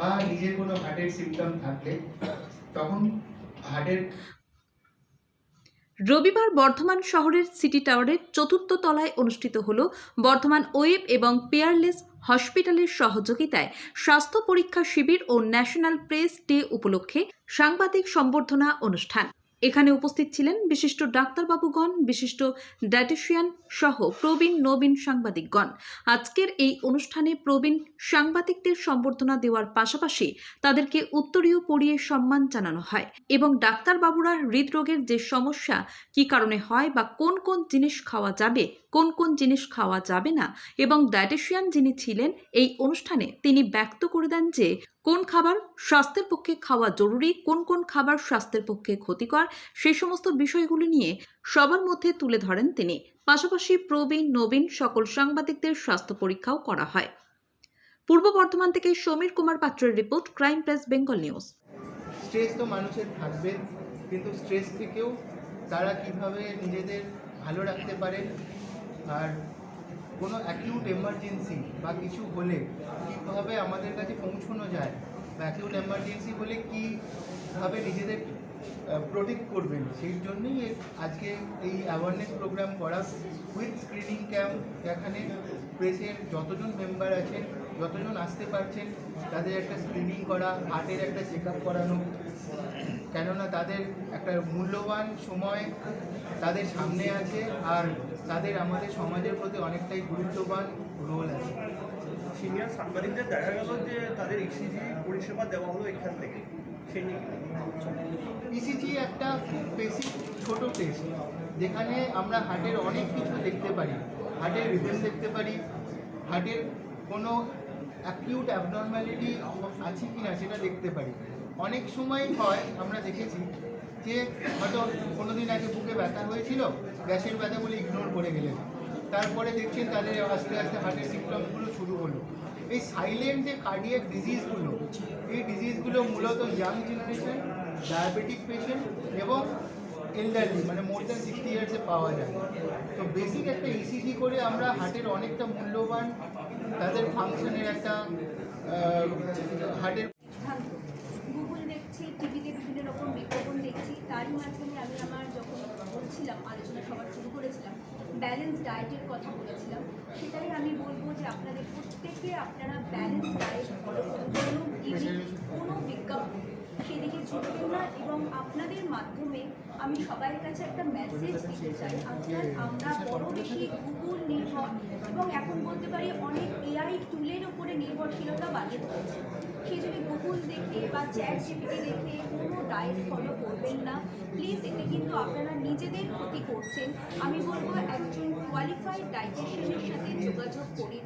বা নিজের কোনো হার্টের সিমটম থাকলে, তখন হার্টের রবিবার বর্ধমান শহরের সিটি টাওয়ারের চতুর্থ তলায় অনুষ্ঠিত হল বর্ধমান ওয়েব এবং পেয়ারলেস হসপিটালের সহযোগিতায় স্বাস্থ্য পরীক্ষা শিবির ও ন্যাশনাল প্রেস ডে উপলক্ষে সাংবাদিক সম্বর্ধনা অনুষ্ঠান। এখানে উপস্থিত ছিলেন বিশিষ্ট ডাক্তারবাবুগণ, বিশিষ্ট ডায়েটিশিয়ান সহ প্রবীণ নবীন সাংবাদিকগণ। আজকের এই অনুষ্ঠানে প্রবীণ সাংবাদিকদের সম্বর্ধনা দেওয়ার পাশাপাশি তাদেরকে উত্তরীয় পড়িয়ে সম্মান জানানো হয় এবং ডাক্তারবাবুরা হৃদরোগের যে সমস্যা, কি কারণে হয় বা কোন কোন জিনিস খাওয়া যাবে কোন কোন জিনিস খাওয়া যাবে না এবং ডায়েটিশিয়ান যিনি ছিলেন এই অনুষ্ঠানে তিনি ব্যক্ত করে দেন যে কোন খাবার স্বাস্থ্যের পক্ষে খাওয়া জরুরি, কোন কোন খাবার স্বাস্থ্যের পক্ষে ক্ষতিকর, সেই সমস্ত বিষয়গুলি নিয়ে সবার মধ্যে তুলে ধরেন তিনি। পাশাপাশি প্রবীণ, নবীন সকল সাংবাদিকদের স্বাস্থ্য পরীক্ষাও করা হয়। পূর্ব বর্ধমান থেকে সমীর কুমার পাত্রের report, crime press, Bengal news. Stress তো মানুষের থাকবে, কিন্তু স্ট্রেস থেকেও তারা কীভাবে নিজেদের ভালো রাখতে পারেন আর কোনো অ্যাকিউট এমার্জেন্সি বা কিছু হলে কীভাবে আমাদের কাছে পৌঁছানো যায়? বা অ্যাকিউট এমার্জেন্সি হলে কীভাবে নিজেদের প্রোটেক্ট করবেন? সেই জন্যই আজকে এই অ্যাওয়ারনেস প্রোগ্রাম করা উইথ স্ক্রিনিং ক্যাম্প এখানে প্রেসের যতজন মেম্বার আছেন, যতজন আসতে পারছেন, তাদের একটা স্ক্রিনিং করা হার্টের একটা চেক করানো কেননা তাদের একটা মূল্যবান সময় তাদের সামনে আছে আর তাদের আমাদের সমাজের প্রতি অনেকটাই গুরুত্ববান রোল আছে। সিনিয়র সাংবাদিকদের দেখা গেল যে তাদের ইসিজি পরিষেবা দেওয়া হলো এখান থেকে। ইসিজি একটা খুব বেসিক ছোট টেস্ট যেখানে আমরা হার্টের অনেক কিছু দেখতে পারি। হার্টের রিদম দেখতে পারি। হার্টের কোনো অ্যাকিউট অ্যাবনর্ম্যালিটি আছে কি না সেটা দেখতে পারি। অনেক সময় হয়, আমরা দেখেছি যে হয়তো কোনো দিন আগে বুকে ব্যথা হয়েছিল, গ্যাসের ব্যথা বলে ইগনোর করে গেলেন। তারপরে দেখছেন তাদের আস্তে আস্তে হার্টের সিমটমসগুলো শুরু হলো। এই সাইলেন্ট যে কার্ডিয়াক ডিজিজগুলো এই ডিজিজগুলো মূলত ইয়াং জেনারেশন ডায়াবেটিক পেশেন্ট এবং এল্ডারলি মানে মোর দ্যান সিক্সটি ইয়ার্সে পাওয়া যায়। তো বেসিক একটা ইসিজি করে আমরা হার্টের অনেকটা মূল্যবান, তাদের ফাংশনের একটা হার্টের সিদ্ধান্ত গুগল দেখছি টিভিতে বিভিন্ন রকম বিজ্ঞাপন দেখছি আমি আমার যখন বলছিলাম, আলোচনা সবার শুরু করেছিলাম ব্যালেন্স ডায়েটের কথা বলেছিলাম, সেটাই আমি বলব যে আপনাদের প্রত্যেকে আপনারা ব্যালেন্স ডায়েট কোনো কোনো সেদিকে ঝুঁকবেন না এবং আপনাদের মাধ্যমে আমি সবার কাছে একটা মেসেজ দিতে চাই। আপনার, আমরা বড় বেশি গুগল নির্ভর এবং এখন বলতে পারি অনেক এআই টুলের উপরে নির্ভরশীলতা বাড়িয়ে তুলেছে। সেই জন্য চ্যাট জিপিটি দেখে কোনো ডায়েট ফলো করবেন না। প্লিজ এতে কিন্তু আপনারা নিজেদের ক্ষতি করছেন। আমি বলব একজন কোয়ালিফাইড ডাইটিশিয়ানের সাথে যোগাযোগ করি